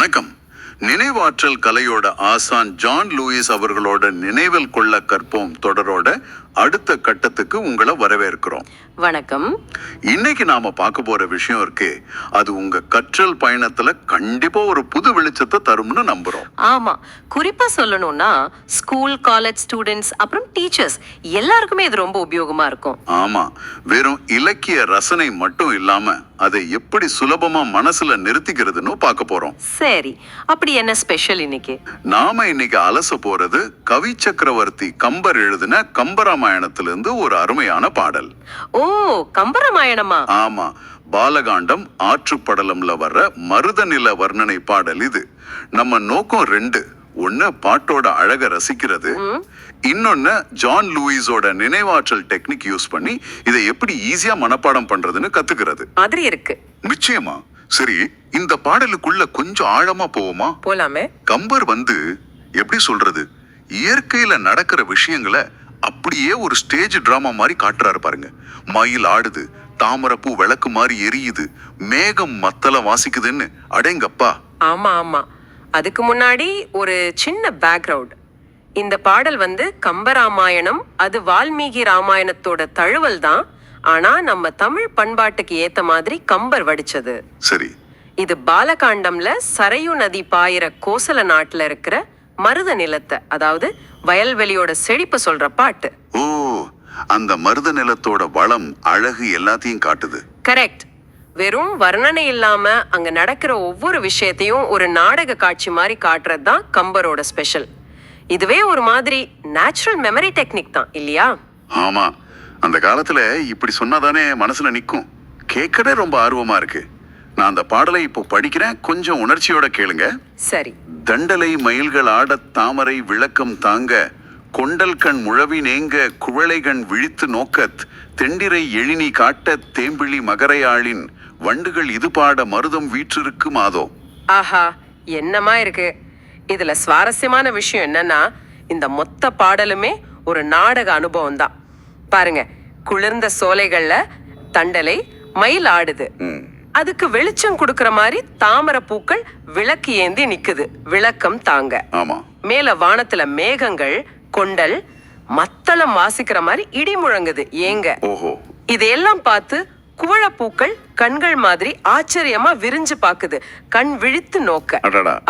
வணக்கம். நினைவாற்றல் கலையோட ஆசான் ஜான் லூயிஸ் அவர்களோட நினைவில் கொள்ள கற்போம் தொடரோட அடுத்த கட்டத்துக்கு உங்களை வரவேற்கிறோம். வணக்கம். இன்னைக்கு நாம பார்க்க போற விஷயம் இருக்கு. அது உங்க கற்றல் பயணத்துல கண்டிப்பா ஒரு புது வெளிச்சத்தை தரும்னு நம்புறோம். ஆமா. குறிப்பா சொல்லணும்னா ஸ்கூல் காலேஜ் ஸ்டூடெண்ட்ஸ் அப்புறம் டீச்சர்ஸ் எல்லாருக்குமே இது ரொம்ப உபயோகமா இருக்கும். ஆமா. வெறும் இலக்கிய ரசனை மட்டும் இல்லாம அதை எப்படி சுலபமா மனசுல நிறுத்திக்கிறதுன்னு பார்க்க போறோம். சரி. அப்படி என்ன ஸ்பெஷல் இன்னைக்கு? நாம இன்னைக்கு அலச போறது கவி சக்கரவர்த்தி கம்பர் எழுதின கம்பராமாயணத்திலிருந்து ஒரு அருமையான பாடல். ஓ கம்பராமாயணமா? ஆமா பாலகாண்டம் ஆற்றுப்படலம்ல வர்ற மருதநில வர்ணனை பாடல் இது. நம்ம நோக்கம் ரெண்டு ஒண்ணு பாட்டோட அழக ரசிக்கிறது இன்னொன்னு ஜான் லூயிஸோட நினைவாற்றல் டெக்னிக் யூஸ் பண்ணி இதை எப்படி ஈஸியா மனப்பாடம் பண்றதுன்னு கத்துக்கிறது. மாதிரி இருக்கு. நிச்சயமா சரி இந்த பாடலுக்குள்ள கொஞ்சம் ஆழமா போவோமா? போலாமே. கம்பர் வந்து எப்படி சொல்றது? இயற்கையில நடக்கிற விஷயங்களை அப்படியே ஒரு ஸ்டேஜ் டிராமா மாதிரி காட்டுறாரு பாருங்க. மயில் ஆடுது தாமரைப்பூ விளக்கு மாதிரி எரியுது மேகம் மத்தல வாசிக்குதுன்னு. அடேங்கப்பா. ஆமா ஆமா. அதுக்கு முன்னாடி ஒரு சின்ன பேக்ரவுண்ட் இந்த பாடல் வந்து கம்பராமாயணம் அது வால்மீகி ராமாயணத்தோட தழுவல் தான். ஆனா நம்ம தமிழ் பண்பாட்டுக்கு ஏத்த மாதிரி கம்பர் வடிச்சது. சரி. இது பாலகாண்டம்ல சரையு நதி பாயிற கோசல நாட்டுல இருக்கிற மருத நிலத்தை அதாவது வயல்வெளியோட செழிப்பு சொல்ற பாட்டு. ஓ அந்த மருத நிலத்தோட வளம் அழகு எல்லாத்தையும் காட்டுது. கரெக்ட் வெறும் வர்ணனை இல்லாம அங்க நடக்கிற ஒவ்வொரு விஷயத்தையும் ஒரு நாடக காட்சி மாதிரி காட்டுறது தான் கம்பரோட ஸ்பெஷல் இதுவே ஒரு மாதிரி நேச்சுரல் மெமரி டெக்னிக் தான் இல்லையா? ஆமா. அந்த காலத்துல இப்படி சொன்னாதானே மனசுல நிக்கும்? கேட்கவே ரொம்ப ஆர்வமா இருக்கு. நான் அந்த பாடலை இப்போ படிக்கிறேன். கொஞ்சம் உணர்ச்சியோட கேளுங்க. சரி. தண்டலை மயில்கள் ஆடத் தாமரை விளக்கம் தாங்க கொண்டல் கண் முழவி நேங்க குவளைகண் விழித்து நோக்கத் தெண்டிரை எழினி காட்ட தேம்பிழி மகரையாளின் வண்டுகள் இது பாட மருதம் வீற்றிருக்கு மாதோ. ஆஹா என்னமா இருக்கு? இதுல சுவாரஸ்யமான விஷயம் என்னன்னா இந்த மொத்த பாடலுமே ஒரு நாடக அனுபவம் தான் பாருங்க குளிர்ந்த சோலைகள்ல தண்டலை மயில் ஆடுது அதுக்கு வெளிச்சம் கொடுக்கற மாதிரி தாமரை பூக்கள் விளக்கு ஏந்தி நிக்குது. விளக்கம் தாங்க. மேல வானத்துல மேகங்கள் கொண்டல் மத்தளம் வாசிக்கிற மாதிரி இடி முழங்குது. ஏங்க. இதையெல்லாம் பார்த்து குவளப்பூக்கள் கண்கள் மாதிரி ஆச்சரியமா விரிஞ்சு பாக்குது கண் விழித்து நோக்க.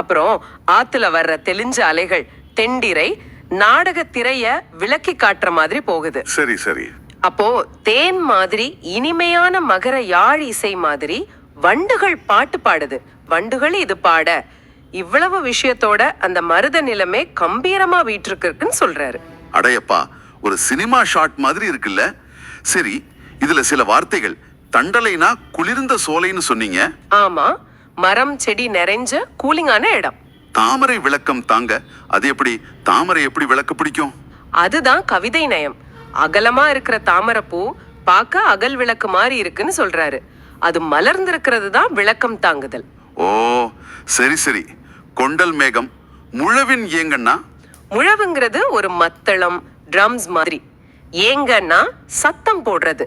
அப்புறம் ஆத்துல வர்ற தெளிஞ்ச அலைகள் தெண்டிரை நாடக திரைய விளக்கி காட்டுற மாதிரி போகுது. சரி சரி. அப்போ தேன் மாதிரி இனிமையான மகர யாழ் இசை மாதிரி வண்டுகள் பாட்டு பாடுது. வண்டுகள் இது பாட. இவ்வளவு விஷயத்தோட அந்த மருத நிலமே கம்பீரமா வீற்றிருக்குன்னு சொல்றாரு. அடையப்பா ஒரு சினிமா ஷாட் மாதிரி இருக்குல்ல? சரி இதுல சில வார்த்தைகள். தண்டலைனா குளிர்ந்த சோலைன்னு சொன்னீங்க. ஆமா மரம் செடி நிறைஞ்ச கூலிங்கான இடம். தாமரை விளக்கம் தாங்க. அது எப்படி தாமரை எப்படி விளக்கு பிடிக்கும்? அதுதான் கவிதை நயம். அகலமா இருக்கிற தாமரைப்பூ பார்க்க அகல் விளக்கு மாதிரி இருக்குன்னு சொல்றாரு. அது மலர்ந்திருக்கிறது தான் விளக்கம் தாங்குதல். ஓ சரி சரி. கொண்டல் மேகம் முழவின் ஏங்கன்னா முழவுங்கிறது ஒரு மத்தளம் ட்ரம்ஸ் மாதிரி. ஏங்கன்னா சத்தம் போடுறது.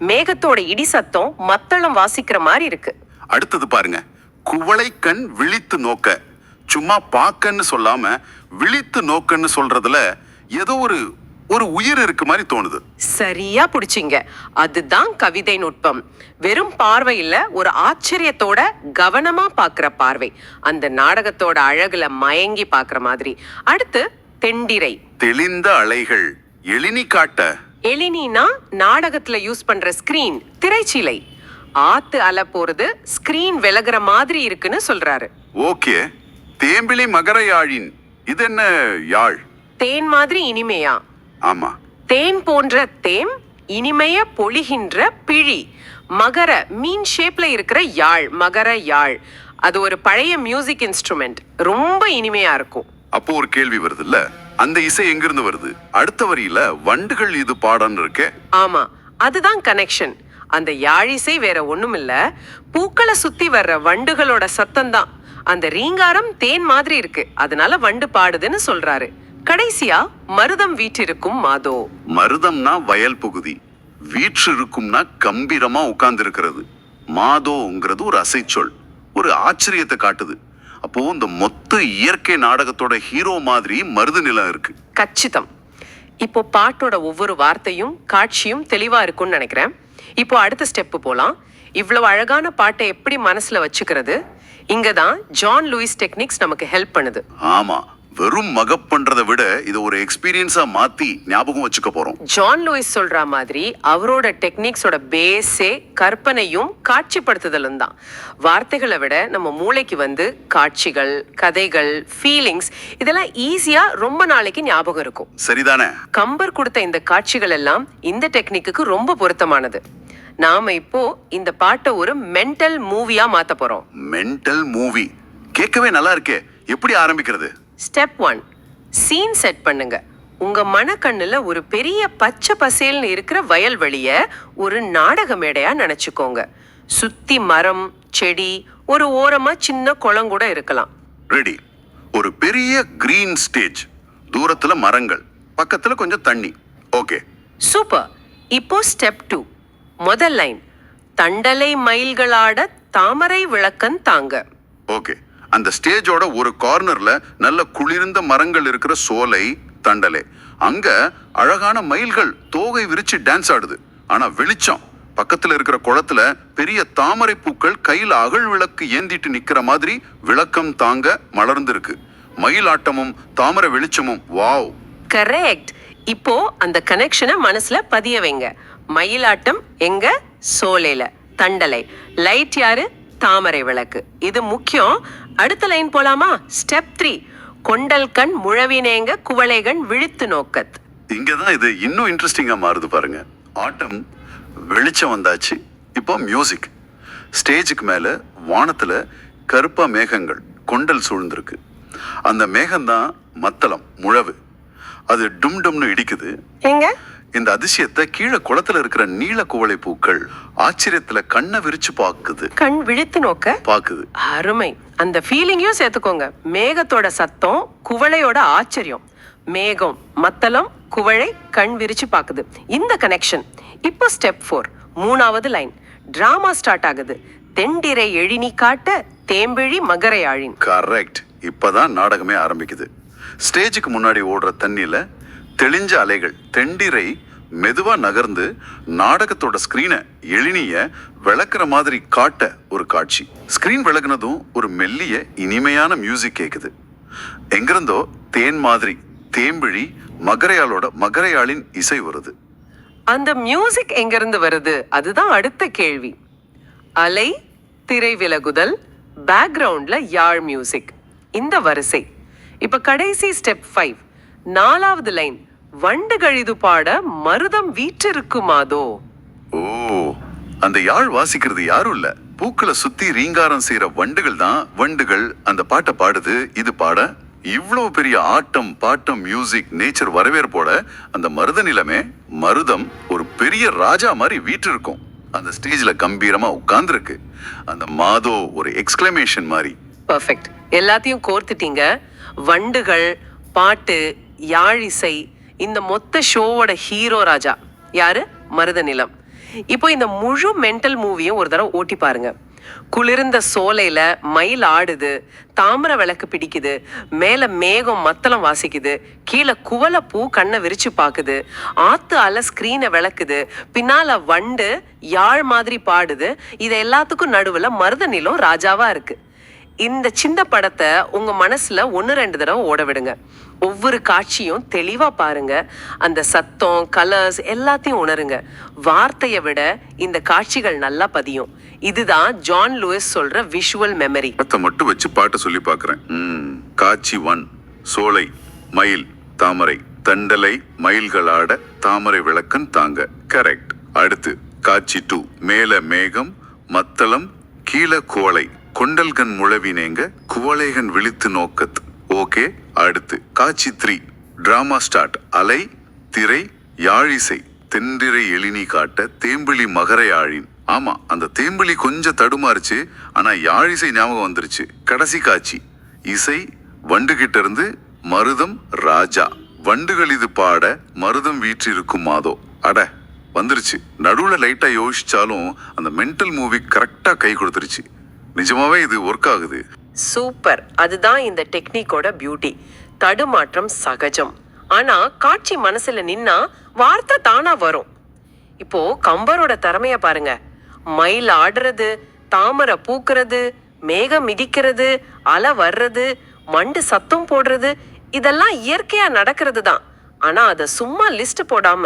மேகத்தோட இடி சத்தம் மத்தளம் வாசிக்கிற மாதிரி இருக்கு. அடுத்தது பாருங்க. குவளை கண் விழித்து நோக்க. சும்மா பாக்கன்னு சொல்லாம விழித்து நோக்கன்னு சொல்றதுல ஏதோ ஒரு ஒரு உயிர் இருக்கு மாதிரி தோணுது. சரியா புடிச்சிங்க. அதுதான் கவிதை நுட்பம். வெறும் பார்வையில ஒரு ஆச்சரியத்தோட கவனமா பாக்குற பார்வை. அந்த நாடகத்தோட அழகுல மயங்கி பாக்குற மாதிரி. அடுத்து தெண்டிரை. தெளிந்த அலைகள் எழினி காட்ட. எழினினா நாடகத்துல யூஸ் பண்ற ஸ்கிரீன் திரைச்சீலை. ஆத்து அலை போறது ஸ்கிரீன் விலகுற மாதிரி இருக்குன்னு சொல்றாரு. ஓகே. தேம்பிலி மகர யாழின் இது என்ன யாழ்? தேன் மாதிரி இனிமையா? ஆமா. தேன் போன்ற தேம் இனிமைய பொழிகின்ற பிழி. மகர மீன் ஷேப்ல இருக்கிற யாழ் மகர யாழ். அது ஒரு பழைய மியூசிக் இன்ஸ்ட்ருமெண்ட் ரொம்ப இனிமையா இருக்கும். அப்போ ஒரு கேள்வி வருதுல்ல? அந்த இசை எங்கிருந்து வருது? அடுத்த வரியில வண்டுகள் இது பாடன்னு இருக்கே. ஆமா. அதுதான் கனெக்ஷன் அந்த யாழிசை வேற ஒண்ணுமில்ல. பூக்களை சுத்தி வர்ற வண்டுகளோட சத்தம் தான் அந்த ரீங்காரம் தேன் மாதிரி இருக்கு. அதனால வண்டு பாடுதுன்னு சொல்றாரு. கடைசியா மருதம் வீற்றிருக்கும் மாதோ. மருதம்னா வயல் பகுதி. வீற்று இருக்கும்னா கம்பீரமா உட்கார்ந்து இருக்கிறது மாதோங்கிறது ஒரு அசைச்சொல். ஒரு ஆச்சரியத்தை காட்டுது. அப்போ இந்த மொத்த இயற்கை நாடகத்தோட ஹீரோ மாதிரி மருது நிலம் இருக்கு. கச்சிதம். இப்போ பாட்டோட ஒவ்வொரு வார்த்தையும் காட்சியும் தெளிவா இருக்கும்னு நினைக்கிறேன். இப்போ அடுத்த ஸ்டெப்பு போலாம். இவ்வளவு அழகான பாட்டை எப்படி மனசுல வச்சுக்கிறது? இங்க தான் ஜான் லூயிஸ் டெக்னிக்ஸ் நமக்கு ஹெல்ப் பண்ணுது. ஆமா வெறும் மகப் பண்றதை விட இதை ஒரு எக்ஸ்பீரியன்ஸா மாத்தி ஞாபகம் வச்சுக்க போறோம். ஜான் லூயிஸ் சொல்ற மாதிரி அவரோட டெக்னிக்ஸோட பேஸே கற்பனையும் காட்சிப்படுத்துதலும் தான். வார்த்தைகளை விட நம்ம மூளைக்கு வந்து காட்சிகள் கதைகள் ஃபீலிங்ஸ் இதெல்லாம் ஈஸியா ரொம்ப நாளைக்கு ஞாபகம் இருக்கும். சரிதானே? கம்பர் கொடுத்த இந்த காட்சிகள் எல்லாம் இந்த டெக்னிக்கு ரொம்ப பொருத்தமானது. நாம இப்போ இந்த பாட்டை ஒரு மென்டல் மூவியா மாத்த போறோம். மென்டல் மூவி கேட்கவே நல்லா இருக்கே. எப்படி ஆரம்பிக்கிறது? ஸ்டெப் ஒன் சீன் செட் பண்ணுங்க. உங்க மனக்கண்ணுல ஒரு பெரிய பச்சை பசேல்னு இருக்கிற வயல்வெளிய ஒரு நாடக மேடையா நினைச்சுக்கோங்க. சுத்தி மரம் செடி ஒரு ஓரமா சின்ன குளம் கூட இருக்கலாம். ரெடி ஒரு பெரிய கிரீன் ஸ்டேஜ் தூரத்துல மரங்கள். பக்கத்துல கொஞ்சம் தண்ணி. ஓகே சூப்பர் இப்போ ஸ்டெப் டூ முதல் லைன். தண்டலை மயில்களாட தாமரை விளக்கன் தாங்க. ஓகே. அந்த ஸ்டேஜோட ஒரு கார்னர்ல நல்ல குளிர்ந்த மரங்கள் இருக்கிற சோலை தண்டலே. அங்க அழகான மயில்கள் தோகை விரிச்சு டான்ஸ் ஆடுது. ஆனா வெளிச்சம். பக்கத்துல இருக்கிற குளத்துல பெரிய தாமரை பூக்கள் கையில அகல் விளக்கு ஏந்திட்டு நிக்கிற மாதிரி விளக்கம் தாங்க மலர்ந்திருக்கு. மயிலாட்டமும் தாமரை வெளிச்சமும் வாவ். கரெக்ட் இப்போ அந்த கனெக்ஷனை மனசுல பதிய வைங்க. மயிலாட்டம் எங்க? சோலையில. தண்டலை. லைட் யாரு? தாமரை விளக்கு. இது முக்கியம். அடுத்த லைன் போலாமா? ஸ்டெப் த்ரீ கொண்டல் கண் முழவினேங்க குவளைகண் விழித்து நோக்கத். இங்கதான் இது இன்னும் இன்ட்ரெஸ்டிங்கா மாறுது பாருங்க. ஆட்டம் வெளிச்சம் வந்தாச்சு. இப்போ மியூசிக் ஸ்டேஜுக்கு மேல வானத்துல கருப்பா மேகங்கள் கொண்டல் சூழ்ந்திருக்கு. அந்த மேகம்தான் மத்தளம் முழவு. அது டும் டும்னு இடிக்குது. எங்க? இந்த அதிசயத்தை கீழே குளத்துல இருக்கிற நீல குவளை பூக்கள் ஆச்சரியத்துல கண்ணை விரிச்சு பாக்குது. கண் விழித்து நோக்க பாக்குது. அருமை. அந்த ஃபீலிங்கையும் சேர்த்துக்கோங்க. மேகத்தோட சத்தம் குவளையோட ஆச்சரியம். மேகம் மத்தளம் குவளை கண் விரிச்சு பாக்குது. இந்த கனெக்ஷன் இப்போ ஸ்டெப் ஃபோர் மூணாவது லைன் டிராமா ஸ்டார்ட் ஆகுது. தெண்டிரை எழினி காட்ட தேம்பிழி மகரையாழின். கரெக்ட் இப்பதான் நாடகமே ஆரம்பிக்குது. ஸ்டேஜுக்கு முன்னாடி ஓடுற தண்ணியில தெளிஞ்ச அலைகள் தெண்டிரை மெதுவா நகர்ந்து நாடகத்தோட ஸ்கிரீனை எழினிய விளக்குற மாதிரி காட்ட ஒரு காட்சி. ஸ்கிரீன் விளக்குனதும் ஒரு மெல்லிய இனிமையான மியூசிக் கேட்குது எங்கிருந்தோ தேன் மாதிரி தேம்பிழி மகரையாளோட மகரையாளின் இசை வருது. அந்த மியூசிக் எங்கிருந்து வருது? அதுதான் அடுத்த கேள்வி. அலை திரை விலகுதல் பேக்ரவுண்ட்ல யாழ் மியூசிக் இந்த வரிசை. இப்ப கடைசி ஸ்டெப் ஃபைவ் நாலாவது லைன் வண்டு கழிது பாட மருதம் வீற்றிருக்குமாதோ ஓ அந்த யாழ் வாசிக்கிறது யாரும் இல்ல. பூக்களை சுத்தி ரீங்காரம் செய்யற வண்டுகள் தான் வண்டுகள். அந்த பாட்டை பாடுது இது பாட இவ்வளவு பெரிய ஆட்டம் பாட்டம் மியூசிக் நேச்சர் வரவேற்போட அந்த மருத நிலமே மருதம் ஒரு பெரிய ராஜா மாதிரி வீற்றிருக்கும். அந்த ஸ்டேஜ்ல கம்பீரமா உட்கார்ந்துருக்கு. அந்த மாதோ ஒரு எக்ஸ்கிளமேஷன் மாதிரி. பர்ஃபெக்ட் எல்லாத்தையும் கோர்த்துட்டீங்க. வண்டுகள் பாட்டு யாழிசை இந்த மொத்த ஷோவோட ஹீரோ ராஜா. யாரு? மருத நிலம். இப்போ இந்த முழு மென்டல் மூவியும் ஒரு தடவை ஓட்டி பாருங்க. குளிர்ந்த சோலையில மயில் ஆடுது தாமரை விளக்கு பிடிக்குது மேல மேகம் மத்தளம் வாசிக்குது கீழே குவளை பூ கண்ணை விரிச்சு பாக்குது ஆத்து அல ஸ்கிரீனை விளக்குது பின்னால வண்டு யாழ் மாதிரி பாடுது இது எல்லாத்துக்கும் நடுவுல மருத நிலம் ராஜாவா இருக்கு. இந்த சின்ன படத்தை உங்க மனசுல ஒன்று ரெண்டு தடவை ஓட விடுங்க. ஒவ்வொரு காட்சியும் தெளிவா பாருங்க. அந்த சத்தம் கலர்ஸ் எல்லாத்தையும் உணருங்க. வார்த்தையை விட இந்த காட்சிகள் நல்லா பதியும். இதுதான் ஜான் லூயிஸ் சொல்ற விஷுவல் மெமரி படத்தை மட்டும் வச்சு பாட்டு சொல்லி பார்க்குறேன். ம், காட்சி ஒன் சோலை மயில் தாமரை. தண்டலை மயில்களாட தாமரை விளக்கன் தாங்க. கரெக்ட் அடுத்து காட்சி டூ மேல மேகம் மத்தளம் கீழ கோளை. கொண்டல்கன் முழவினேங்க குவளைகன் விழித்து நோக்கத். ஓகே அடுத்து காட்சி த்ரீ. Drama start. அலை திரை யாழிசை. தென்றிரை எழினி காட்ட தேம்பிளி மகரை ஆழின் ஆமா அந்த தேம்பிளி கொஞ்சம் தடுமாறுச்சு ஆனா யாழிசை ஞாபகம் வந்துருச்சு. கடைசி காட்சி. இசை வண்டுகிட்ட இருந்து மருதம் ராஜா. வண்டுகள் இது பாட மருதம் வீற்றிருக்கும் மாதோ. அட வந்துருச்சு. நடுவில் லைட்டாக யோசிச்சாலும் அந்த மென்டல் மூவி கரெக்டாக கை கொடுத்துருச்சு. நிஜமாவே இது ஒர்க் ஆகுது. சூப்பர் அதுதான் இந்த டெக்னிக்கோட பியூட்டி தடுமாற்றம் சகஜம். ஆனா காட்சி மனசுல நின்னா வார்த்தை தானா வரும். இப்போ கம்பரோட திறமைய பாருங்க. மயில் ஆடுறது தாமரை பூக்கிறது மேகம் மிதிக்கிறது அலை வர்றது மண்டு சத்தம் போடுறது இதெல்லாம் இயற்கையா நடக்கிறது தான் ஆனா அதை சும்மா லிஸ்ட் போடாம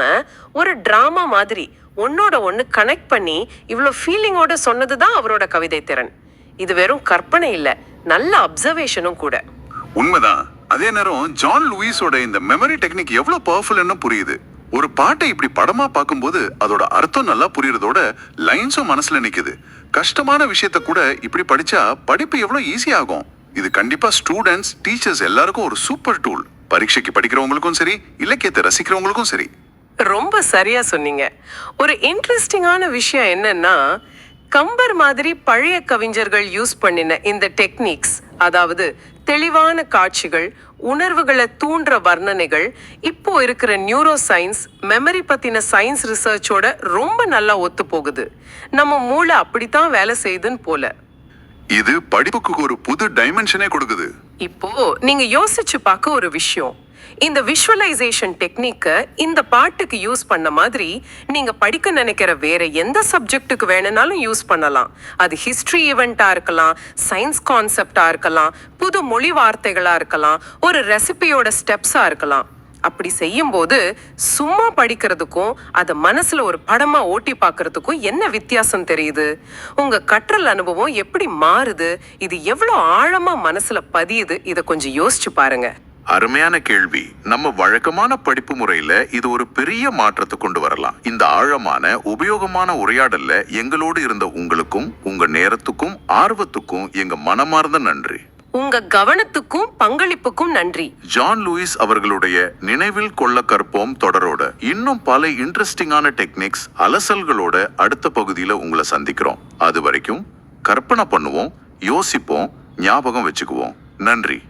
ஒரு டிராமா மாதிரி ஒன்னோட ஒன்று கனெக்ட் பண்ணி இவ்வளோ ஃபீலிங்கோட சொன்னது தான் அவரோட கவிதை திறன் இது வெறும் கற்பனை இல்ல நல்ல அப்சர்வேஷனும் கூட. உண்மைதான். அதே நேரம் ஜான் லூயிஸோட இந்த மெமரி டெக்னிக் எவ்வளவு பவர்ஃபுல்னு புரியுது. ஒரு பாட்டை இப்படி படமா பார்க்கும்போது அதோட அர்த்தம் நல்லா புரியறதோட லைன்ஸும் மனசுல நிக்குது. கஷ்டமான விஷயத்த கூட இப்படி படிச்சா படிப்பு எவ்வளவு ஈஸி ஆகும். இது கண்டிப்பா ஸ்டூடெண்ட்ஸ் டீச்சர்ஸ் எல்லாருக்கும் ஒரு சூப்பர் டூல் பரீட்சைக்கு படிக்கிறவங்களுக்கும் சரி இலக்கியத்தை ரசிக்கிறவங்களுக்கும் சரி. ரொம்ப சரியா சொன்னீங்க. ஒரு இன்ட்ரெஸ்டிங்கான விஷயம் என்னன்னா கம்பர் மாதிரி பழைய கவிஞர்கள் யூஸ் பண்ணின இந்த டெக்னிக்ஸ் அதாவது தெளிவான காட்சிகள் உணர்வுகளை தூண்டுற வர்ணனைகள் இப்போ இருக்கிற நியூரோ சயின்ஸ் மெமரி பத்தின சயின்ஸ் ரிசர்ச்சோட ரொம்ப நல்லா ஒத்து போகுது. நம்ம மூளை அப்படித்தான் வேலை செய்யுதுன்னு போல. இது படிப்புக்கு ஒரு புது டைமென்ஷனே கொடுக்குது. இப்போ நீங்க யோசிச்சு பார்க்க ஒரு விஷயம். இந்த விஷுவலைசேஷன் டெக்னிக்கை இந்த பாட்டுக்கு யூஸ் பண்ண மாதிரி நீங்க படிக்க நினைக்கிற வேற எந்த சப்ஜெக்ட்டுக்கு வேணும்னாலும் யூஸ் பண்ணலாம். அது ஹிஸ்ட்ரி ஈவெண்ட்டா இருக்கலாம் சயின்ஸ் கான்செப்டாக இருக்கலாம் புது மொழி வார்த்தைகளா இருக்கலாம் ஒரு ரெசிபியோட ஸ்டெப்ஸா இருக்கலாம். அப்படி செய்யும்போது சும்மா படிக்கிறதுக்கும் அதை மனசுல ஒரு படமா ஓட்டி பார்க்கறதுக்கும் என்ன வித்தியாசம் தெரியுது? உங்க கற்றல் அனுபவம் எப்படி மாறுது? இது எவ்வளவு ஆழமா மனசுல பதியுது? இதை கொஞ்சம் யோசிச்சு பாருங்க. அருமையான கேள்வி. நம்ம வழக்கமான படிப்பு முறையில இது ஒரு பெரிய மாற்றத்தை கொண்டு வரலாம். இந்த ஆழமான உபயோகமான உரையாடல்ல எங்களோடு இருந்த உங்களுக்கும் உங்க நேரத்துக்கும் ஆர்வத்துக்கும் எங்க மனமார்ந்த நன்றி. உங்க கவனத்துக்கும் பங்களிப்புக்கும் நன்றி. ஜான் லூயிஸ் அவர்களுடைய நினைவில் கொள்ள கற்போம் தொடரோட இன்னும் பல இன்ட்ரெஸ்டிங்கான டெக்னிக்ஸ் அலசல்களோட அடுத்த பகுதியில உங்களை சந்திக்கிறோம். அது வரைக்கும் கற்பனை பண்ணுவோம் யோசிப்போம் ஞாபகம் வச்சுக்குவோம். நன்றி.